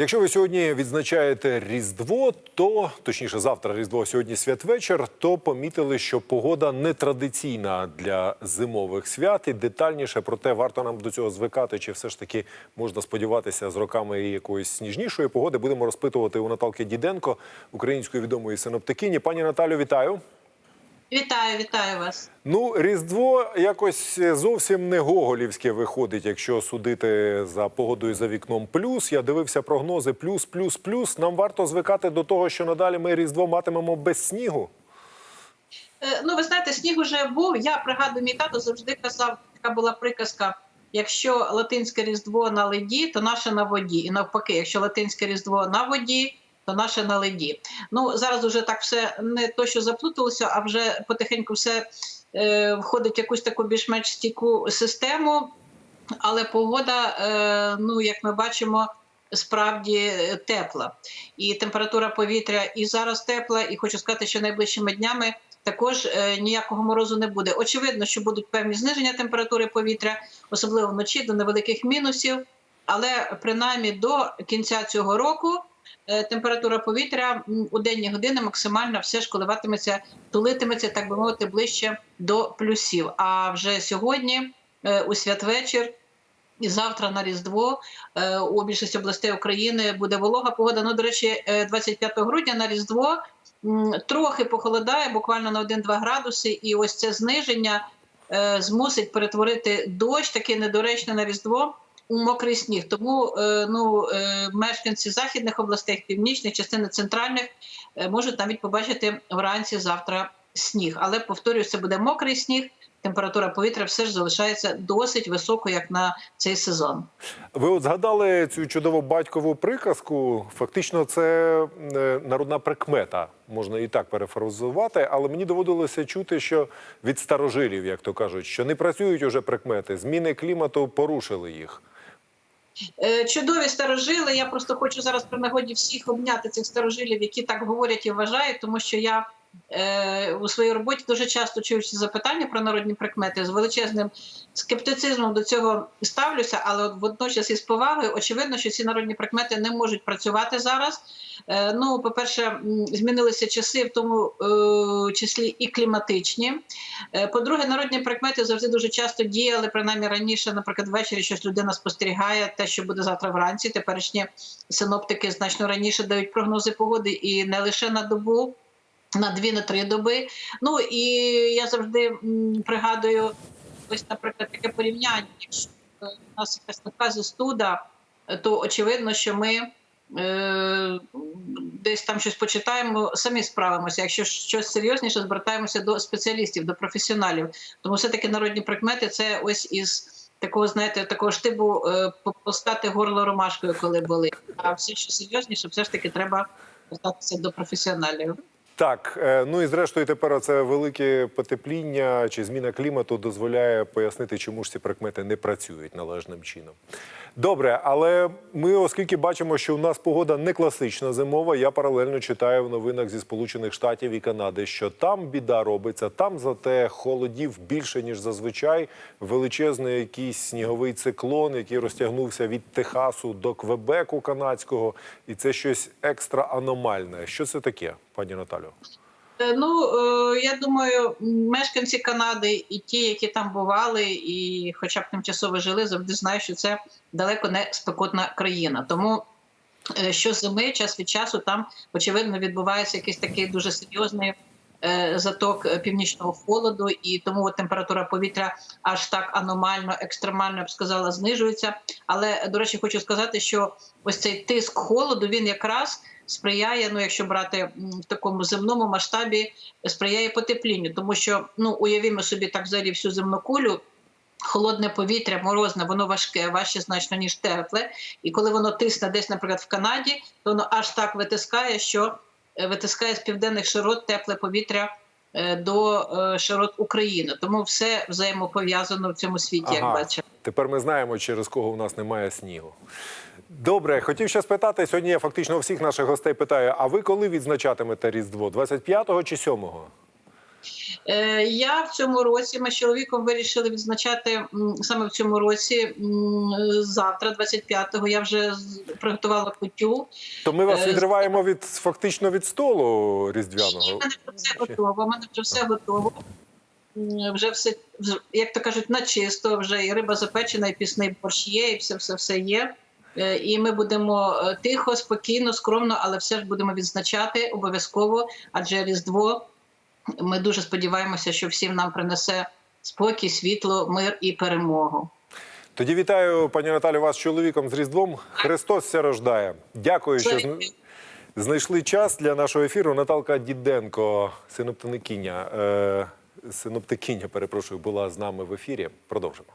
Якщо ви сьогодні відзначаєте Різдво, то точніше завтра Різдво, сьогодні святвечір, то помітили, що погода нетрадиційна для зимових свят. І детальніше про те, варто нам до цього звикати, чи все ж таки можна сподіватися з роками якоїсь сніжнішої погоди. Будемо розпитувати у Наталки Діденко, української відомої синоптикині. Пані Наталю, вітаю. Вітаю, вітаю вас. Ну, Різдво якось зовсім не гоголівське виходить, якщо судити за погодою за вікном. Плюс я дивився прогнози. Плюс, плюс, плюс. Нам варто звикати до того, що надалі ми Різдво матимемо без снігу. Е, Ну, ви знаєте, сніг уже був. Я пригадую, мій тато завжди казав, така була приказка: якщо латинське різдво на леді, то наше на воді. І навпаки, якщо латинське різдво на воді, наше на леді. Ну зараз уже так все не то, що заплуталося, а вже потихеньку все е, входить в якусь таку більш-менш стійку систему. Але погода, е, ну як ми бачимо, справді е, тепла. І температура повітря і зараз тепла, і хочу сказати, що найближчими днями також е, ніякого морозу не буде. Очевидно, що будуть певні зниження температури повітря, особливо вночі до невеликих мінусів. Але принаймні до кінця цього року температура повітря у денні години максимально все ж коливатиметься, тулитиметься, так би мовити, ближче до плюсів. А вже сьогодні, е, у святвечір, і завтра на Різдво е, у більшості областей України буде волога погода. Ну, до речі, е, 25 грудня на Різдво трохи похолодає, буквально на 1-2 градуси, і ось це зниження е, змусить перетворити дощ, таке недоречне на Різдво. У мокрий сніг, тому е, ну е, мешканці західних областей, північних частини центральних е, можуть навіть побачити вранці завтра сніг. Але повторюю, це буде мокрий сніг. Температура повітря все ж залишається досить високою, як на цей сезон. Ви от згадали цю чудову батькову приказку. Фактично, це народна прикмета, можна і так перефразувати, але мені доводилося чути, що від старожилів, як то кажуть, що не працюють уже прикмети, зміни клімату порушили їх. Е, Чудові старожили. Я просто хочу зараз при нагоді всіх обняти цих старожилів, які так говорять і вважають, тому що я у своїй роботі дуже часто чую ці запитання про народні прикмети з величезним скептицизмом до цього ставлюся, але водночас із повагою очевидно, що ці народні прикмети не можуть працювати зараз. Е, ну, по-перше, змінилися часи, в тому е, числі і кліматичні. Е, По-друге, народні прикмети завжди дуже часто діяли, принаймні раніше, наприклад, ввечері щось людина спостерігає, те, що буде завтра вранці. Теперішні синоптики значно раніше дають прогнози погоди і не лише на добу. На дві на три доби. Ну і я завжди пригадую ось, наприклад, таке порівняння. Якщо е, у нас якась така застуда, то очевидно, що ми е, десь там щось почитаємо, самі справимося. Якщо щось серйозніше, звертаємося до спеціалістів, до професіоналів. Тому все-таки народні прикмети це ось із такого, знаєте, такого штибу е, попускати горло ромашкою, коли були. А все, що серйозніше, все ж таки треба звертатися до професіоналів. Так, е, ну і зрештою, тепер це велике потепління чи зміна клімату дозволяє пояснити, чому ж ці прикмети не працюють належним чином. Добре, але ми, оскільки бачимо, що у нас погода не класична зимова, я паралельно читаю в новинах зі Сполучених Штатів і Канади, що там біда робиться, там зате холодів більше ніж зазвичай. Величезний якийсь сніговий циклон, який розтягнувся від Техасу до Квебеку канадського, і це щось екстра аномальне. Що це таке, пані Наталю? Е, Ну е, я думаю, мешканці Канади і ті, які там бували, і хоча б тимчасово жили, завжди знають, що це далеко не спекотна країна. Тому що зими час від часу, там очевидно відбувається якийсь такий дуже серйозний. Е, Заток е, північного холоду, і тому температура повітря аж так аномально, екстремально я б сказала, знижується. Але до речі, хочу сказати, що ось цей тиск холоду він якраз сприяє, ну якщо брати в такому земному масштабі, сприяє потеплінню, тому що ну уявімо собі так взагалі всю земну. Холодне повітря, морозне, воно важке, важче значно ніж тепле. І коли воно тисне десь, наприклад, в Канаді, то воно аж так витискає, що витискає з південних широт тепле повітря е, до е, широт України. Тому все взаємопов'язано в цьому світі, як бачимо. Тепер ми знаємо, через кого у нас немає снігу. Добре, хотів ще спитати. Сьогодні я фактично всіх наших гостей питаю: а ви коли відзначатимете Різдво? 25-го чи 7-го? Е, Я в цьому році ми з чоловіком вирішили відзначати саме в цьому році, завтра, 25-го, я вже приготувала кутю. То ми вас Е, відриваємо від фактично від столу Ні, різдвяного. в мене вже все готово. Мене вже все готово. Вже все, як то кажуть, на чисто, вже і риба запечена, і пісний борщ є, і все, все, все є. Е, І ми будемо тихо, спокійно, скромно, але все ж будемо відзначати обов'язково, адже Різдво. Ми дуже сподіваємося, що всім нам принесе спокій, світло, мир і перемогу. Тоді вітаю, пані Наталю, вас з чоловіком з Різдвом. Христос ся рождає. Дякую, що знайшли час для нашого ефіру. Наталка Діденко, синоптикиня, е, синоптикиня, перепрошую, була з нами в ефірі. Продовжимо.